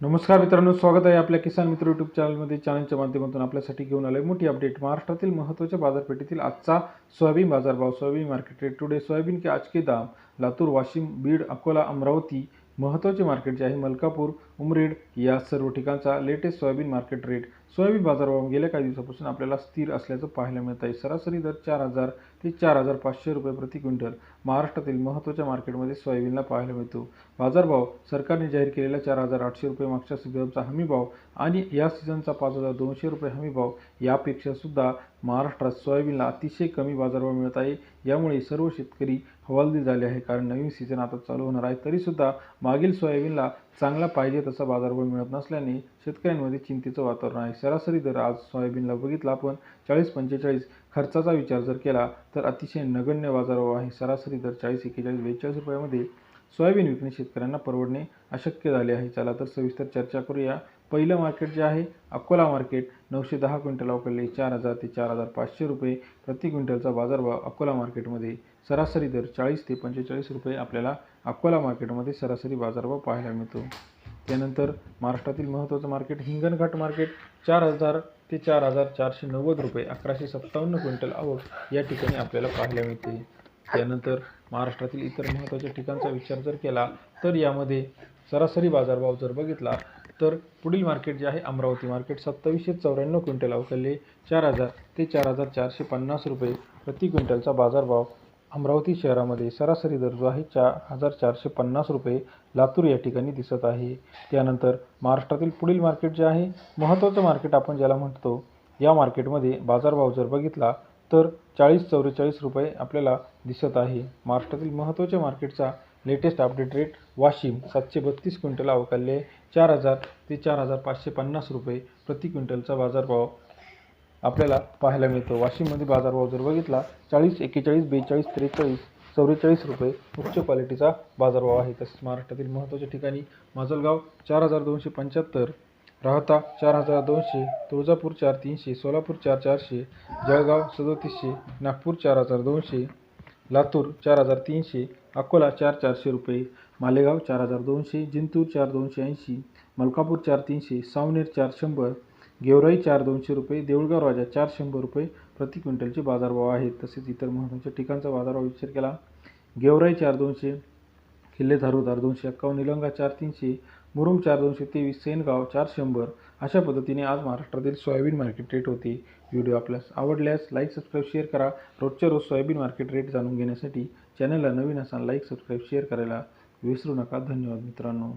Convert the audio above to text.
नमस्कार मित्रांनो स्वागत आहे आपल्या किसान मित्र यूट्यूब चॅनलमध्ये चॅनलच्या माध्यमातून आपल्यासाठी घेऊन आलोय मोठी अपडेट महाराष्ट्रातील महत्त्वाच्या बाजारपेठेतील आजचा सोयाबीन बाजारभाव soybean market rate today soybean के आज के दाम लातूर वाशिम बीड अकोला अमरावती महत्त्वाचे मार्केट जे आहे मलकापूर उमरेड या सर्व ठिकाणचा latest soybean market rate soybean बाजारभाव गेल्या काही दिवसापासून आपल्याला स्थिर असल्याचं पाहायला मिळत आहे. सरासरी दर चार हजार ते चार हजार पाचशे रुपये प्रति क्विंटल. महाराष्ट्रातील महत्त्वाच्या मार्केटमध्ये सोयाबीनला पाहायला मिळतो. बाजारभाव सरकारने जाहीर केलेला चार हजार आठशे रुपये मागच्या सीझनचा हमीभाव आणि या सीझनचा पाच हजार दोनशे रुपये हमीभाव यापेक्षा सुद्धा महाराष्ट्रात सोयाबीनला अतिशय कमी बाजारभाव मिळत आहे. यामुळे सर्व शेतकरी हवालदिल झाले आहे. कारण नवीन सीझन आता चालू होणार आहे. तरीसुद्धा मागील सोयाबीनला चांगला पाहिजे तसा बाजारभाव मिळत नसल्याने शेतकऱ्यांमध्ये चिंतेचं वातावरण आहे. सरासरी दर आज सोयाबीनला बघितला आपण चाळीस पंचेचाळीस खर्चाचा विचार जर केला तर अतिशय नगण्य बाजारभाव आहे. सरासरी दर चाळीस एक्केचाळीस बेचाळीस रुपयामध्ये सोयाबीन विकणे शेतकऱ्यांना परवडणे अशक्य झाले आहे. चला तर सविस्तर चर्चा करूया. पहिलं मार्केट जे आहे अकोला मार्केट नऊशे दहा क्विंटल अवकडले चार हजार ते चार हजार पाचशे रुपये प्रति क्विंटलचा बाजारभाव अकोला मार्केटमध्ये सरासरी दर चाळीस ते पंचेचाळीस रुपये आपल्याला अकोला मार्केटमध्ये सरासरी बाजारभाव पाहायला मिळतो. त्यानंतर महाराष्ट्रातील महत्त्वाचं मार्केट हिंगणघाट मार्केट चार हजार ते चार हजार चारशे नव्वद रुपये अकराशे सत्तावन्न क्विंटल आवक या ठिकाणी आपल्याला पाहायला मिळते. त्यानंतर महाराष्ट्रातील इतर महत्त्वाच्या ठिकाणचा विचार जर केला तर यामध्ये सरासरी बाजारभाव जर बघितला तर पुढील मार्केट जे आहे अमरावती मार्केट सत्तावीसशे चौऱ्याण्णव क्विंटल अवकलले चार हजार ते चार हजार चारशे पन्नास रुपये प्रति क्विंटलचा बाजारभाव अमरावती शहरामध्ये सरासरी दर जो आहे चार हजार चारशे पन्नास रुपये लातूर या ठिकाणी दिसत आहे. त्यानंतर महाराष्ट्रातील पुढील मार्केट जे आहे महत्त्वाचं मार्केट आपण ज्याला म्हणतो या मार्केटमध्ये बाजारभाव जर बघितला तर चाळीस चौवेचाळीस रुपये आपल्याला दिसत आहे. महाराष्ट्रातील महत्त्वाच्या मार्केटचा लेटेस्ट अपडेट रेट वाशिम सातशे बत्तीस क्विंटल अवकालले चार हजार ते चार हजार पाचशे पन्नास रुपये प्रति क्विंटलचा बाजारभाव. आपल्याला पाहायला मिळतो वाशिममध्ये बाजारभाव जर बघितला चाळीस एक्केचाळीस बेचाळीस त्रेचाळीस चौवेचाळीस रुपये उच्च क्वालिटीचा बाजारभाव आहे. तसेच महाराष्ट्रातील महत्त्वाच्या ठिकाणी माजलगाव चार हजार दोनशे पंच्याहत्तर राहता चार हजार दोनशे तुळजापूर चार तीनशे सोलापूर चार चारशे जळगाव सदोतीसशे नागपूर चार हजार दोनशे लातूर चार हजार तीनशे अकोला चार चारशे रुपये मालेगाव चार हजार दोनशे जिंतूर चार दोनशे ऐंशी मलकापूर चार तीनशे सावनेर चार शंभर गेवराई चार दोनशे रुपये देऊळगाव राजा चार शंभर रुपये प्रति क्विंटलचे बाजारभाव आहेत. तसेच इतर महत्त्वाच्या ठिकाणचा बाजारभाव विचार केला. गेवराई चार दोनशे किल्ले धारूदार दोनशे एक्कावन्न निलंगा चार तीनशे मुरुम चार दोनशे तेवीस सेनगाव चार शंभर अशा पद्धतीने आज महाराष्ट्रातील सोयाबीन मार्केट रेट होते. व्हिडिओ आपल्यास आवडल्यास लाईक सबस्क्राईब शेअर करा. रोजच्या रोज सोयाबीन मार्केट रेट जाणून घेण्यासाठी चॅनलला नवीन असाल लाईक सबस्क्राईब शेअर करायला विसरू नका. धन्यवाद मित्रांनो.